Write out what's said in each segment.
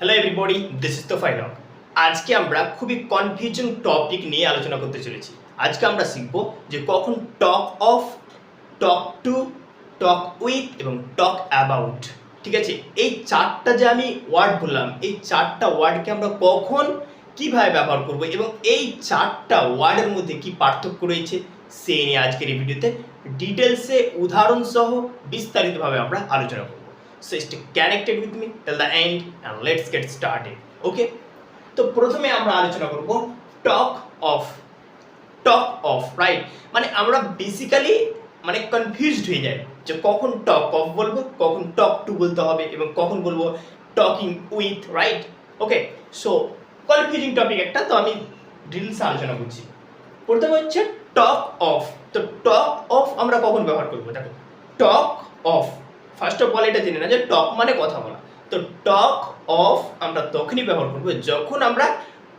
Hello everybody this is তো ফাইলক আজকে আমরা খুবই কনফিউজিং টপিক নিয়ে আলোচনা করতে চলেছি। আজকে আমরা শিখব যে কখন talk of talk to talk with এবং টক অ্যাবাউট ঠিক আছে? এই চারটা যে আমি ওয়ার্ড বললাম, এই চারটা ওয়ার্ডকে আমরা কখন, কীভাবে ব্যবহার করব এবং এই চারটা ওয়ার্ডের মধ্যে কি পার্থক্য রয়েছে সেই নিয়ে আজকের এই ভিডিওতে ডিটেলসে উদাহরণসহ বিস্তারিতভাবে আমরা আলোচনা করব। So stay connected with me till the end and let's get started okay তো প্রথমে আমরা আলোচনা করব talk of talk of right মানে আমরা বেসিক্যালি মানে কনফিউজড হয়ে যাই যে কখন টক অফ বলব, কখন টক টু বলতে হবে এবং কখন বলব talking with right okay so confusing topic একটা, তো আমি ডিটেলসে আলোচনা করছি। প্রথমে হচ্ছে টক অফ তো টক অফ আমরা কখন ব্যবহার করব? দেখো talk of first of all এটা জেনে না যে টক মানে কথা বলা। তো টক অফ আমরা তখনই ব্যবহার করব যখন আমরা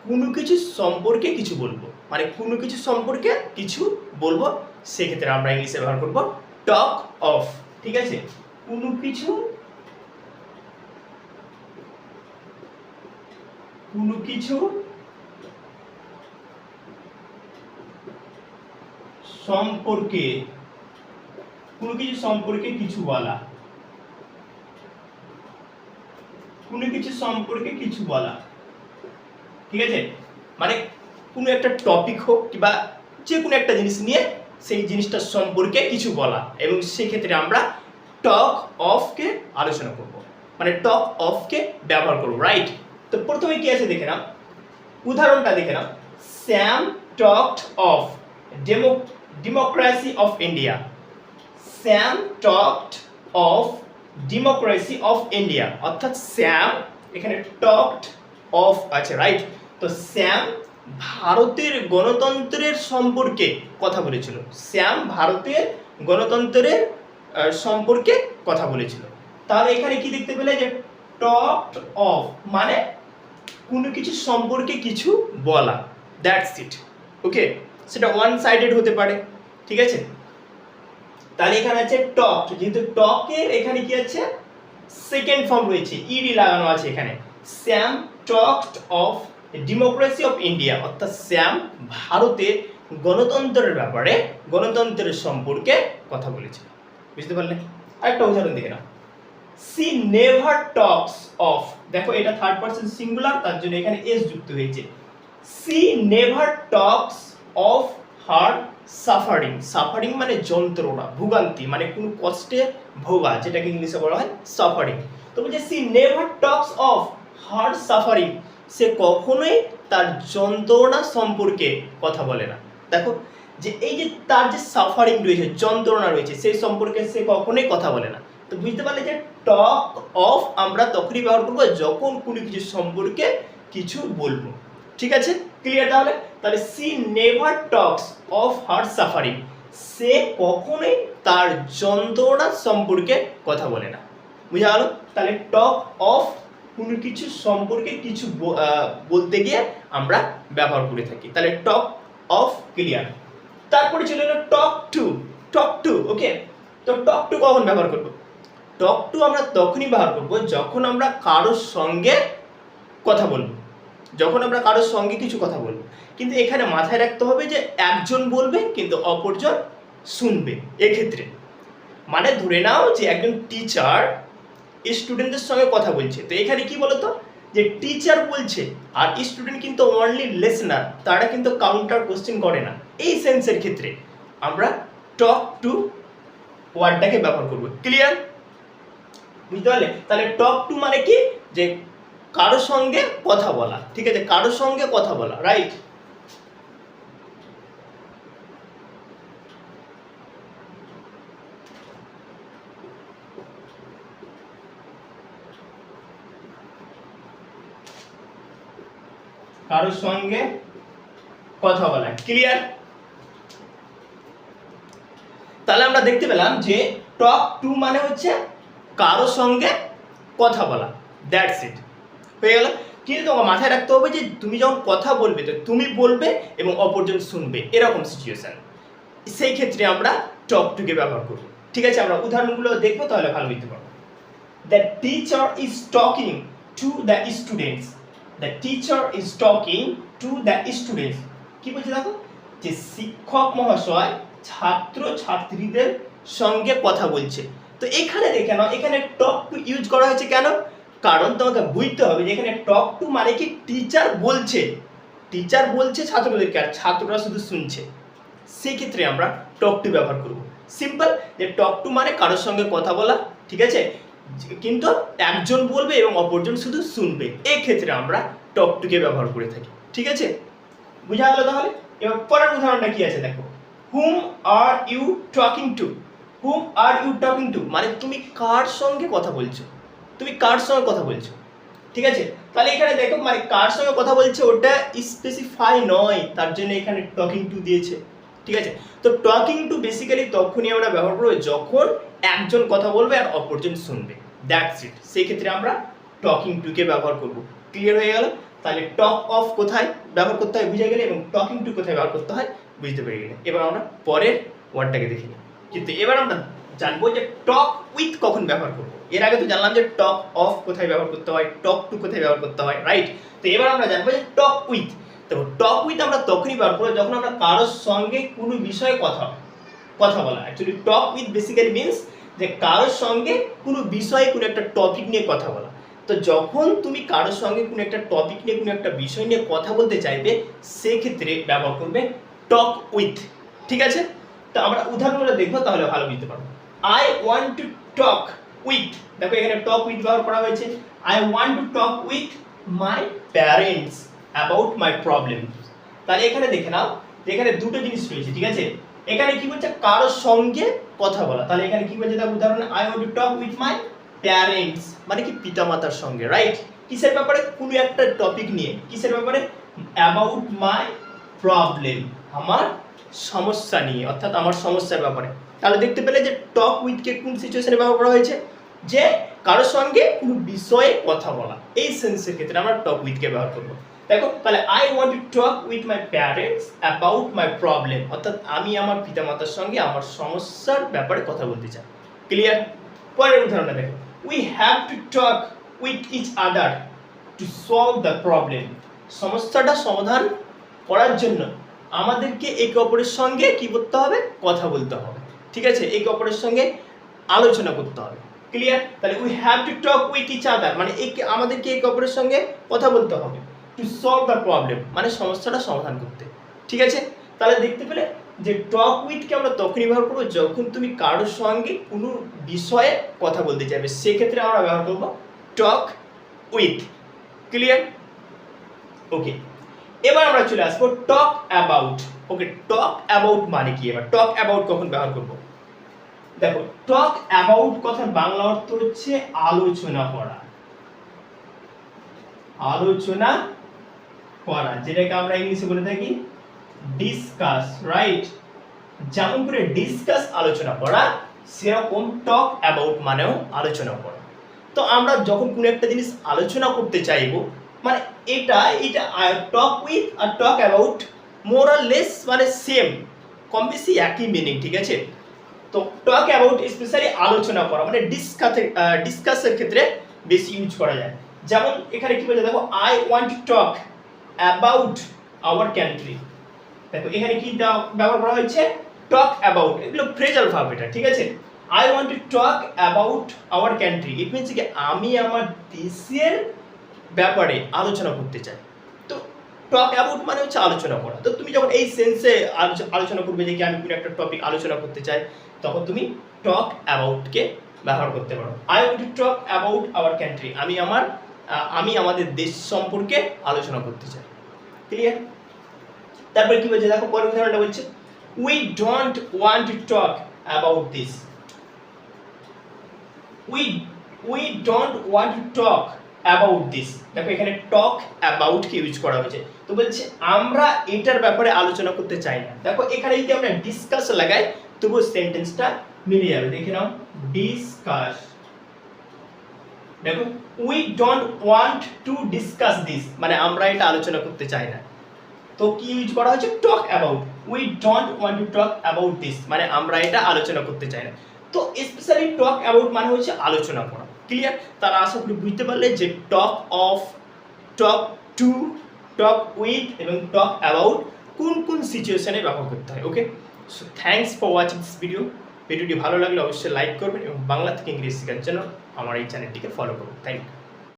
কোনো কিছু সম্পর্কে কিছু বলব। মানে কোনো কিছু সম্পর্কে কিছু বলব, সেক্ষেত্রে আমরা ইংলিশে ব্যবহার করব টক অফ ঠিক আছে? কোনো কিছু কোনো কিছু সম্পর্কে, কোনো কিছু সম্পর্কে কিছু বলা। কোনো কিছু সম্পর্কে কিছু বলা। ঠিক আছে? মানে কোনো একটা টপিক হোক কিংবা যে কোনো একটা জিনিস নিয়ে সেই জিনিসটার সম্পর্কে কিছু বলা এবং সেক্ষেত্রে আমরা টক অফকে আলোচনা করব। মানে টক অফকে ব্যবহার করব রাইট তো প্রথমে কি আছে দেখে নাও। উদাহরণটা দেখে নাও। Sam talked of demo democracy of India Sam talked of democracy of India অর্থাৎ স্যাম এখানে টকড অফ আছে রাইট তো স্যাম ভারতের গণতন্ত্রের সম্পর্কে কথা বলেছিল। শ্যাম ভারতের গণতন্ত্রের সম্পর্কে কথা বলেছিল। তাহলে এখানে কি দেখতে পেলে যে টকড অফ মানে কোনো কিছু সম্পর্কে কিছু বলা। দ্যাটস ইট ওকে সেটা ওয়ান সাইডেড হতে পারে, ঠিক আছে? তাহলে এখানে আছে টক, যেহেতু টকের এখানে কি আছে? সেকেন্ড ফর্ম রয়েছে ইডি লাগানো আছে এখানে। Sam talked of democracy of India, অর্থাৎ স্যাম ভারতের গণতন্ত্রের ব্যাপারে, গণতন্ত্রের সম্পর্কে কথা বলেছে। বুঝতে পারলে? আরেকটা উদাহরণ দেখে নাও। সি নেভার টকস অফ, দেখো এটা থার্ড পারসন সিঙ্গুলার তার জন্য এখানে এস যুক্ত হয়েছে। She never talks of her suffering suffering মানে যন্ত্রণা, ভোগান্তি মানে কোনো কষ্টে ভোগা, যেটাকে ইংলিশে বলা হয় সাফারিং তো বলছে she never talks of her suffering সে কখনোই তার যন্ত্রণা সম্পর্কে কথা বলে না। দেখো, যে এই যে তার যে সাফারিং রয়েছে, যন্ত্রণা রয়েছে, সেই সম্পর্কে সে কখনোই কথা বলে না। তো বুঝতে পারলে যে টক অফ আমরা তখনই ব্যবহার করব যখন কোনো কিছু সম্পর্কে কিছু বলব। ঠিক আছে? ক্লিয়ার তাহলে? তাহলে she never talks of her suffering. সে কখনোই তার যন্ত্রণা সম্পর্কে কথা বলে না। বুঝা গেল তাহলে টক অফ কোনো কিছু সম্পর্কে কিছু বলতে গিয়ে আমরা ব্যবহার করে থাকি। তাহলে টক অফ ক্লিয়ার। তারপরে চলে ছিল টক টু। টক টু, ওকে? তো টক টু কখন ব্যবহার করব? টক টু আমরা তখনই ব্যবহার করব যখন আমরা কারোর সঙ্গে কথা বলব। যখন আমরা কারোর সঙ্গে কিছু কথা বলব কিন্তু এখানে মাথায় রাখতে হবে যে একজন বলবে, কিন্তু অপরজন শুনবে এক্ষেত্রে। মানে ধরে নাও যে একজন টিচার স্টুডেন্টদের সঙ্গে কথা বলছে। তো এখানে কি বলতো? যে টিচার বলছে, আর স্টুডেন্ট কিন্তু অনলি লেসনার তারা কিন্তু কাউন্টার কোশ্চেন করে না। এই সেন্সের ক্ষেত্রে আমরা টক টু ওয়ার্ডটাকে ব্যবহার করব। ক্লিয়ার বুঝতে পারলে? তাহলে টক টু মানে কি? যে কারোর সঙ্গে কথা বলা, ঠিক আছে? কারোর সঙ্গে কথা বলা রাইট কারোর সঙ্গে কথা বলা ক্লিয়ার তাহলে আমরা দেখতে পেলাম যে টক টু মানে হচ্ছে কারোর সঙ্গে কথা বলা দ্যাটস ইট হয়ে গেল। কিন্তু তোমাকে মাথায় রাখতে হবে যে তুমি যখন কথা বলবে, তো তুমি বলবে এবং অপরজন শুনবে, এরকম সিচুয়েশন সেই ক্ষেত্রে আমরা টক টুকে ব্যবহার করব ঠিক আছে, আমরা উদাহরণগুলো দেখব, তাহলে ভালো বুঝতে পারব। The teacher is talking to the students the teacher is talking to the students কি বলছে দেখো? যে শিক্ষক মহাশয় ছাত্র ছাত্রীদের সঙ্গে কথা বলছে। তো এখানে দেখে নাও, এখানে টক টু ইউজ করা হয়েছে কেন? কারণ তোমাকে বুঝতে হবে যে এখানে টক টু মানে কি টিচার বলছে। টিচার বলছে ছাত্রদেরকে, আর ছাত্ররা শুধু শুনছে। সেই ক্ষেত্রে আমরা টক টু ব্যবহার করব। সিম্পল যে টক টু মানে কারোর সঙ্গে কথা বলা, ঠিক আছে? কিন্তু একজন বলবে এবং অপরজন শুধু শুনবে। এই ক্ষেত্রে আমরা টক টুকে ব্যবহার করে থাকি, ঠিক আছে? বুঝা গেল তাহলে? এবার পরের উদাহরণটা কি আছে দেখো? Whom are you talking to whom are you talking to মানে তুমি কার সঙ্গে কথা বলছো? তুমি কার সঙ্গে কথা বলছো? ঠিক আছে? তাহলে এখানে দেখো মানে কার সঙ্গে কথা বলছে ওটা স্পেসিফাই নয়, তার জন্য এখানে টকিং টু দিয়েছে। ঠিক আছে? তো টকিং টু বেসিক্যালি তখনই আমরা ব্যবহার করব যখন একজন কথা বলবে আর অপরজন শুনবে। দ্যাটস ইট সেই ক্ষেত্রে আমরা টকিং টুকে ব্যবহার করব। ক্লিয়ার হয়ে গেল? তাহলে টক অফ কোথায় ব্যবহার করতে হয় বুঝে গেলে এবং টকিং টু কোথায় ব্যবহার করতে হয় বুঝতে পেরে গেলে। এবার আমরা পরের ওয়ার্ডটাকে দেখি কিন্তু এবার আমরা জানব যে টক উইথ কখন ব্যবহার করব। এর আগে তো জানলাম যে টক অফ কোথায় ব্যবহার করতে হয়, টক টু কোথায় ব্যবহার করতে হয় রাইট তো এবার আমরা জানব যে টক উইথ, তো টক উইথ আমরা তখনই ব্যবহার করব যখন আমরা কারোর সঙ্গে কোনো বিষয়ে কথা কথা বলা। Actually talk with basically means যে কারোর সঙ্গে কোনো বিষয়ে কোনো একটা টপিক নিয়ে কথা বলা। তো যখন তুমি কারোর সঙ্গে কোনো একটা টপিক নিয়ে, কোনো একটা বিষয় নিয়ে কথা বলতে চাইবে, সেক্ষেত্রে ব্যবহার করবে টক উইথ। ঠিক আছে? তো আমরা উদাহরণগুলো দেখব, তাহলে ভালো বুঝতে পারব। I want to talk with দেখো এখানে টক উইথ ব্যবহার করা হয়েছে। I want to talk with my parents about my problem তাহলে এখানে দেখে নাও এখানে দুটো জিনিস রয়েছে, ঠিক আছে? এখানে কি বলছে? কারোর সঙ্গে কথা বলা। তাহলে এখানে কি বলছে? দেখো উদাহরণ I want to talk with my parents মানে কি? পিতামাতার সঙ্গে রাইট কিসের ব্যাপারে? কোনো একটা টপিক নিয়ে। কিসের ব্যাপারে? অ্যাবাউট মাই প্রবলেম আমার সমস্যা নিয়ে, অর্থাৎ আমার সমস্যার ব্যাপারে। তাহলে দেখতে পেলে যে টক উইথকে কোন সিচুয়েশনে ব্যবহার করা হয়েছে? যে কারোর সঙ্গে কোনো বিষয়ে কথা বলা। এই সেন্সের ক্ষেত্রে আমরা টক উইথকে ব্যবহার করব। দেখো, তাহলে I want to talk with my parents about my problem অর্থাৎ আমি আমার পিতামাতার সঙ্গে আমার সমস্যার ব্যাপারে কথা বলতে চাই। ক্লিয়ার পরের উদাহরণটা দেখো। We have to talk with each other to solve the problem সমস্যাটা সমাধান করার জন্য আমাদেরকে একে অপরের সঙ্গে কি করতে হবে? কথা বলতে হবে। ঠিক আছে? একে অপরের সঙ্গে আলোচনা করতে হবে। ক্লিয়ার তাহলে we have to talk with each other মানে একে আমাদেরকে একে অপরের সঙ্গে কথা বলতে হবে। টু সলভ দ্য প্রবলেম মানে সমস্যাটা সমাধান করতে। ঠিক আছে? তাহলে দেখতে পেলে যে টক উইথকে আমরা তখনই ব্যবহার করব যখন তুমি কারোর সঙ্গে কোনো বিষয়ে কথা বলতে চাইবে। সেক্ষেত্রে আমরা ব্যবহার করব টক উইথ ক্লিয়ার ওকে এবার আমরা চলে আসব talk about okay talk about মানে কি? এবার টক অ্যাবাউট কখন ব্যবহার করব? দেখো টক অ্যাবাউট কথার বাংলা অর্থ হচ্ছে আলোচনা করা। আলোচনা করা, যেটাকে আমরা ইংলিশে বলে থাকি ডিসকাস রাইট যেমন করে ডিসকাস আলোচনা করা, সেরকম টক অ্যাবাউট মানেও আলোচনা করা। তো আমরা যখন কোনো একটা জিনিস আলোচনা করতে চাইব মানে এটা এটা talk with or talk about more or less মানে সেম কম বেশি একই মিনিং ঠিক আছে? তো টক অ্যাবাউট স্পেশালি আলোচনা করা মানে ডিসকাসের ডিসকাসের ক্ষেত্রে বেশি ইউজ করা যায়। যেমন এখানে কি বলছে, দেখো I want talk about our country দেখো, এখানে কি ব্যবহার করা হয়েছে? টক অ্যাবাউট এগুলো ফ্রেজাল ভাব এটা, ঠিক আছে? I want to talk about our country it means কি, আমি আমার দেশের ব্যাপারে আলোচনা করতে চাই। তো টক অ্যাবাউট মানে হচ্ছে আলোচনা করা। তো তুমি যখন এই সেন্সে আলোচনা করবে যে কি, আমি কোনো একটা টপিক আলোচনা করতে চাই তখন তুমি টক অ্যাবাউটকে ব্যবহার করতে পারো। I want to talk about our country আমি আমার আমি আমাদের দেশ সম্পর্কে আলোচনা করতে চাই। ক্লিয়ার তারপরে কি বলছে? দেখো, পরের উদাহরণটা বলছে we don't want to talk about this we we don't want to talk about this দেখো, এখানে টক অ্যাবাউট কে ইউজ করা হয়েছে। তো বলছে, আমরা এটার ব্যাপারে আলোচনা করতে চাই না। দেখো, এখানে যদি আমরা ডিসকাস লাগাই তবুও সেন্টেন্সটা মিলে যাবে। দেখে নাও ডিসকাস দেখো we don't want to discuss this মানে আমরা এটা আলোচনা করতে চাই না। তো কি ইউজ করা হয়েছে? Talk about we don't want to talk about this মানে আমরা এটা আলোচনা করতে চাই না। তো স্পেশালি টক অ্যাবাউট মানে হচ্ছে আলোচনা করা। ক্লিয়ার তারা আশা করি বুঝতে পারলে যে talk of talk to talk with এবং টক অ্যাবাউট কোন কোন সিচুয়েশনে ব্যবহার করতে হয় okay so thanks for watching this video ভিডিওটি ভালো লাগলে অবশ্যই লাইক করবেন এবং বাংলা থেকে ইংরেজি শেখার জন্য আমার এই চ্যানেলটিকে ফলো করুন। Thank you